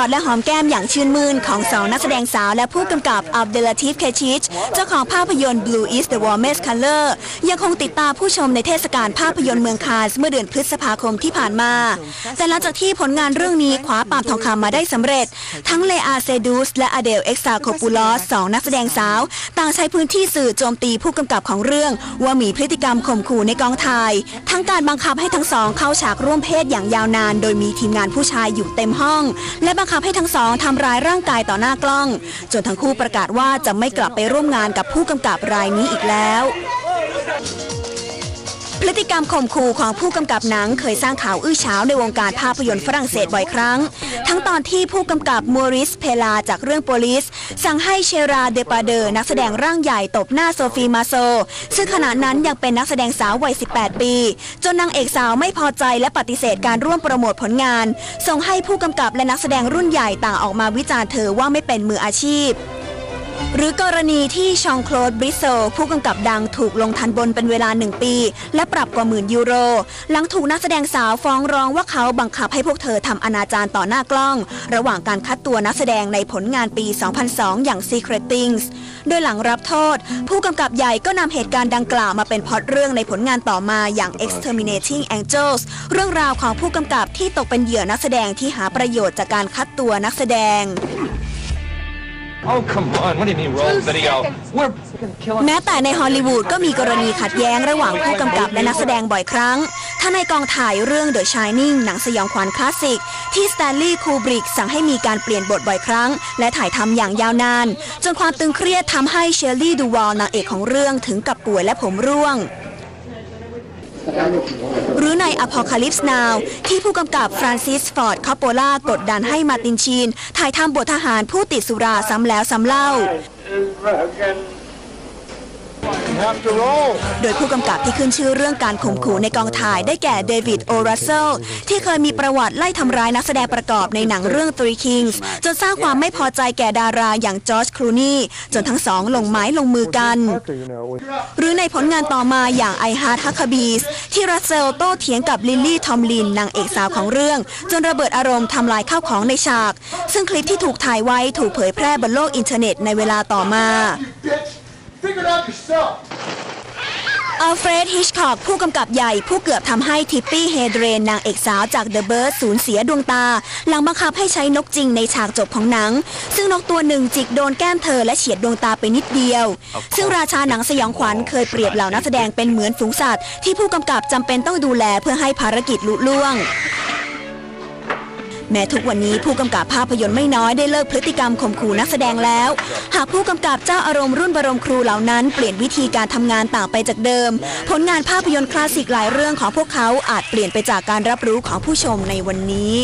อดและหอมแก้มอย่างชื่นมื่นของสองนักแสดงสาวและผู้กำกับอับเดลาทิฟเคชิชเจ้าของภาพยนตร์ Blue is the warmest color ยังคงติดตาผู้ชมในเทศกาลภาพยนตร์เมืองคานส์เมื่อเดือนพฤษภาคมที่ผ่านมา แต่หลังจากที่ผลงานเรื่องนี้คว้าปามทองคำมาได้สำเร็จ ทั้งเลอาเซดูสและอเดลเอ็กซาโคปูลอสสองนักแสดงสาว ต่างใช้พื้นที่สื่อโจมตีผู้กำกับของเรื่อง ว่ามีพฤติกรรมข่มขู่ในกองถ่าย ทั้งการบังคับให้ทั้งสองเข้าฉากร่วมเพศอย่างยาวนาน โดยมีทีมงานผู้ชายอยู่เต็มห้อง และบังคับให้ทั้งสองทำร้ายร่างกายต่อหน้ากล้อง จนทั้งคู่ประกาศว่าจะไม่กลับไปร่วมงานกับผู้กำกับรายนี้อีกแล้ว พฤติกรรมข่มขู่ของผู้กำกับหนังเคยสร้างข่าวอื้อฉาวในวงการภาพยนตร์ฝรั่งเศสบ่อยครั้ง ทั้งตอนที่ผู้กำกับมัวริสเพลาจากเรื่องโปลิส สั่งให้เชราเดปาเดอร์นักแสดงร่างใหญ่ตบหน้าโซฟีมาโซ ซึ่งขณะนั้นยังเป็นนักแสดงสาววัย 18 ปี จนนางเอกสาวไม่พอใจและปฏิเสธการร่วมโปรโมทผลงาน ส่งให้ผู้กำกับและนักแสดงรุ่นใหญ่ต่างออกมาวิจารณ์เธอว่าไม่เป็นมืออาชีพ หรือกรณีที่ชองโคลดบริโซผู้กำกับดังถูกลงทันบนเป็นเวลาหนึ่งปี และปรับกว่าหมื่นยูโร หลังถูกนักแสดงสาวฟ้องร้องว่าเขาบังคับให้พวกเธอทำอนาจารต่อหน้ากล้อง ระหว่างการคัดตัวนักแสดงในผลงานปี 2002 อย่าง Secret Things โดยหลังรับโทษ ผู้กำกับใหญ่ก็นำเหตุการณ์ดังกล่าวมาเป็นพล็อตเรื่องในผลงานต่อมาอย่าง Exterminating Angels เรื่องราวของผู้กำกับที่ตกเป็นเหยื่อนักแสดงที่หาประโยชน์จากการคัดตัวนักแสดง Oh, come on. What do you mean roll video? We're แม้แต่ในฮอลลีวูดก็มีกรณีขัดแย้งระหว่างผู้กำกับและนักแสดงบ่อยครั้ง ถ้าในกองถ่ายเรื่อง The Shining หนังสยองขวัญคลาสสิก ที่สแตนลีย์คูบริกสั่งให้มีการเปลี่ยนบทบ่อยครั้ง และถ่ายทำอย่างยาวนาน จนความตึงเครียดทำให้เชลลี่ดูวอลนางเอกของเรื่องถึงกับป่วยและผมร่วง หรือในอพอคาลิปส์นาวที่ผู้กำกับฟรานซิสฟอร์ดคอปโปล่ากดดันให้มาตินชีน ถ่ายทำบททหารผู้ติดสุราซ้ำแล้วซ้ำเล่า โดยผู้กำกับที่ขึ้นชื่อเรื่องการข่มขู่ในกองถ่ายได้แก่เดวิดโอรัสเซลที่เคยมีประวัติไล่ทำร้ายนักแสดงประกอบในหนังเรื่อง Three Kings จนสร้างความไม่พอใจแก่ดาราอย่างจอร์จคลูนีจนทั้งสองลงไม้ลงมือกัน หรือในผลงานต่อมาอย่าง I Heart Huckabees ที่รัสเซลโต้เถียงกับลิลลี่ทอมลินนางเอกสาวของเรื่อง จนระเบิดอารมณ์ทำลายข้าวของในฉาก ซึ่งคลิปที่ถูกถ่ายไว้ถูกเผยแพร่บนโลกอินเทอร์เน็ตในเวลาต่อมา Bitch, figure it out yourself. อัลเฟรดฮิชคอกผู้กำกับใหญ่ผู้เกือบทำให้ทิปปี้เฮเดรนนางเอกสาวจาก The Bird สูญเสียดวงตา หลังบังคับให้ใช้นกจริงในฉากจบของหนัง ซึ่งนกตัวหนึ่งจิกโดนแก้มเธอและเฉียดดวงตาไปนิดเดียว ซึ่งราชาหนังสยองขวัญเคยเปรียบเหล่านักแสดงเป็นเหมือนฝูงสัตว์ที่ผู้กำกับจำเป็นต้องดูแลเพื่อให้ภารกิจลุล่วง แม้ทุกวันนี้ผู้กำกับภาพยนตร์ไม่น้อยได้เลิกพฤติกรรมข่มขู่นักแสดงแล้ว หากผู้กำกับเจ้าอารมณ์รุ่นบรมครูเหล่านั้นเปลี่ยนวิธีการทำงานต่างไปจากเดิม ผลงานภาพยนตร์คลาสสิกหลายเรื่องของพวกเขาอาจเปลี่ยนไปจากการรับรู้ของผู้ชมในวันนี้